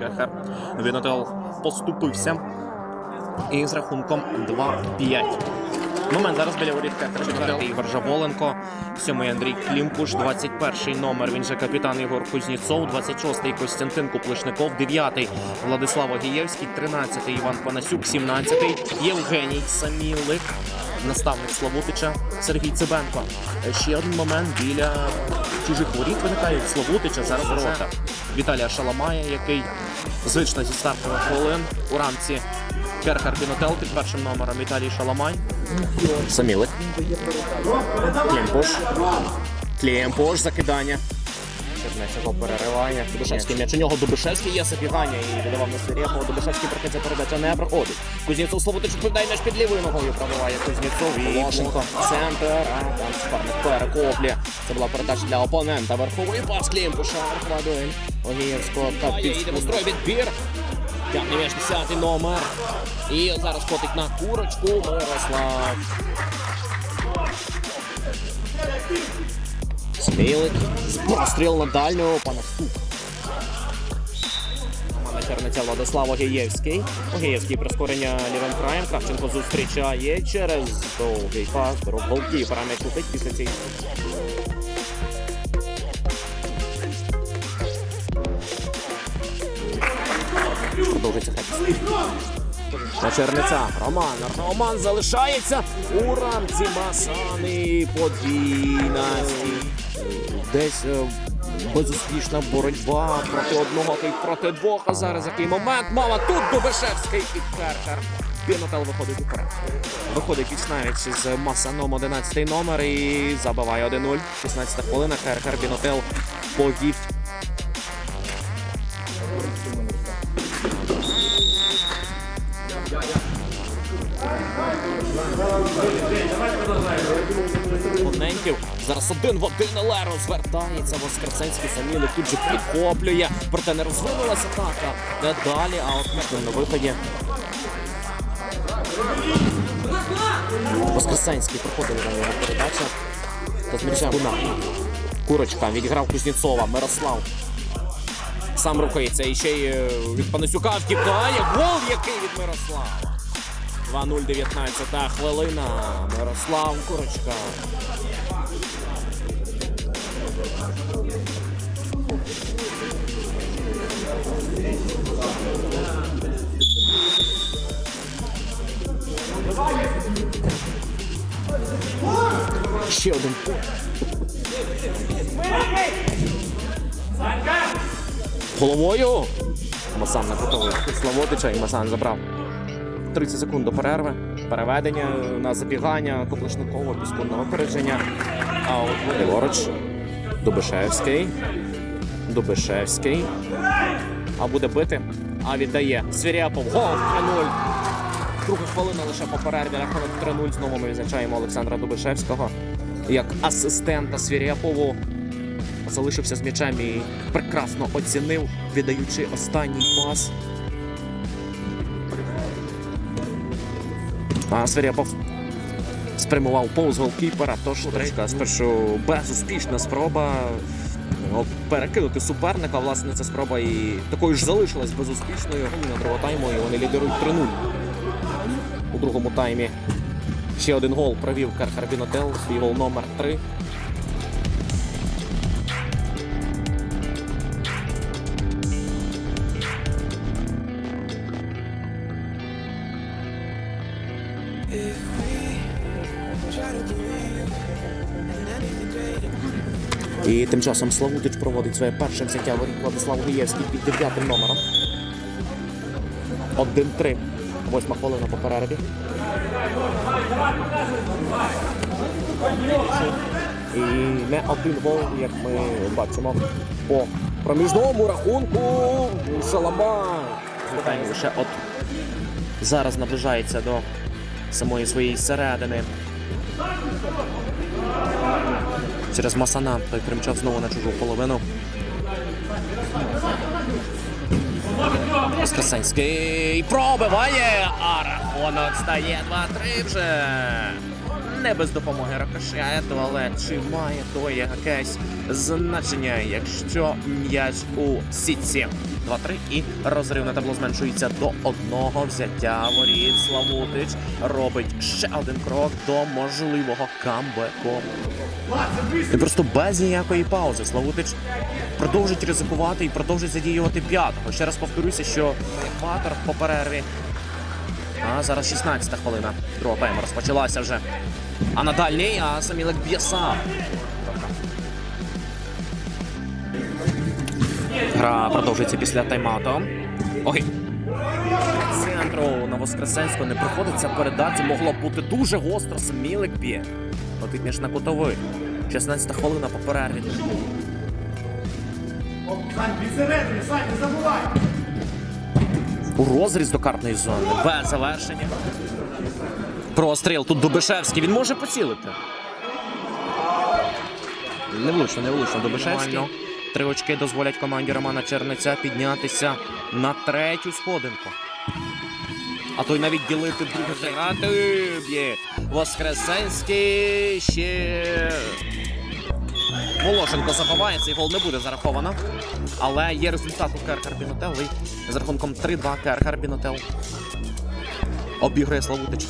Кехер. Вінотел поступився. І з рахунком 2-5. Момент зараз біля воріт Кехер. Четвертий Ігор Жаволенко. Сьомий Андрій Клімпуш. 21-й номер. Він же капітан Ігор Кузнєцов. 26-й Костянтин Куплишников. 9-й Владислав Огієвський. 13-й Іван Панасюк. 17-й Євгеній Самілик. Наставник Славутича Сергій Цибенко. Ще один момент біля чужих воріт виникають Славутича. Зараз ворота. Віталія Шаламая, який звично зі стартових хвилин у рамці Керхар Бінотел під першим номером Віталій Шаламай. Самілик. Клімпуш. Клімпуш, закидання. Чернецького переривання. Дубишевський м'яч у нього Дубишевський є забігання і видавав на Сирєхова. Дубишевський проти передача не проходить. Кузнєцов Славутич відповідає м'яч під лівою ногою пробиває Кузнєцов і Лошенко. Центр. А там суперник перекоплює. Це була передача для опонента. Верховий пас Клімпуша. Дуель. Огієвського та під демонструє відбір. Тягне м'яч 10 номер. І зараз котить на курочку Мирослав. Смілик. Простріл на дальню. Панастук. Команда Черниця Владислав Огієвський. Огієвський прискорення лівим краєм. Кравченко зустрічає через довгий пас. Дорог голкіпера м'яч летить після цієї. Продовжується хай. На Черниця. Роман. Роман залишається у рамці Масани. Подвійна. Десь е, безуспішна боротьба проти одного та й проти двох. А зараз який момент. мала тут Дубишевський і Керкер. Бінотел виходить уперед. Виходить навіть з Масаном 11 номер і забиває 1-0. 16 хвилина. Керкер Бінотел повів Зараз один в один Леро звертається. Воскресенський Самілик тут же підхоплює. Проте не розвинулася атака. Не далі, а от на виході. Воскресенський проходив на його передача. Та з м'ячем. Курочка відіграв Кузнєцова. Мирослав. Сам рухається і ще й е, від Панасюка втікає. Гол який від Мирослава. 2-0, 19 хвилина. Мирослав Курочка. Ще один. Головою. Масан не готовий. Славотича і Масан забрав. 30 секунд до перерви. Переведення на забігання Коплешникова, піскунне випередження. А от ліворуч. Дубишевський. Дубишевський. А буде бити. А віддає. Свіряпов. Гол 3-0. Друга хвилина лише по перерві. Рахунок 3-0. Знову ми відзначаємо Олександра Дубишевського як асистента Свіряпову. Залишився з м'ячем і прекрасно оцінив, віддаючи останній пас. А Свиряпов спрямував повз голкіпера, тож тричка спершу безуспішна спроба ну, перекинути суперника. Власне, ця спроба і такою ж залишилась безуспішною. На другого тайму і вони лідирують 3-0 у другому таймі. Ще один гол провів Кархар Бінотел, свій гол номер 3. І тим часом Славутич проводить своє перше взяття воріт Владислав Гуєвський під дев'ятим номером. 1-3. Восьма хвилина по перерві. І не один гол, як ми бачимо, по проміжному рахунку Шаламай. Звертаємо лише от зараз наближається до самої своєї середини. Через Масана той примчав знову на чужу половину. Воскресенський пробиває, а рахунок стає 2-3 вже. Не без допомоги рикошету, але чи має то якесь значення, якщо м'яч у сітці? 2-3 і розрив на табло зменшується до одного взяття воріт. Славутич робить ще один крок до можливого камбеку. І просто без ніякої паузи. Славутич продовжить ризикувати і продовжить задіювати п'ятого. Ще раз повторюся, що екватор по перерві. Зараз 16-та хвилина. Друга тайма розпочалася вже. А на дальній, а Самілик б'є сам. Гра продовжується після тайм-ауту. Ой. Центру на Воскресенську не проходиться передача. Могло бути дуже гостро. Самілик б'є. Летить між на кутовий. 16 хвилина по перерві. Сань, відсередини, Сань, не забувай! У розріз до картної зони. Без завершення. Простріл. Тут Дубишевський. Він може поцілити. Не влучно, не влучно. Дубишевський. Три очки дозволять команді Романа Черниця піднятися на третю сходинку. А то й навіть ділити друге б'є. Воскресенський ще. Волошенко забиває, цей гол не буде зараховано. Але є результат у Керхар Бінотел. І з рахунком 3-2 Керхар Бінотел обіграє Славутич.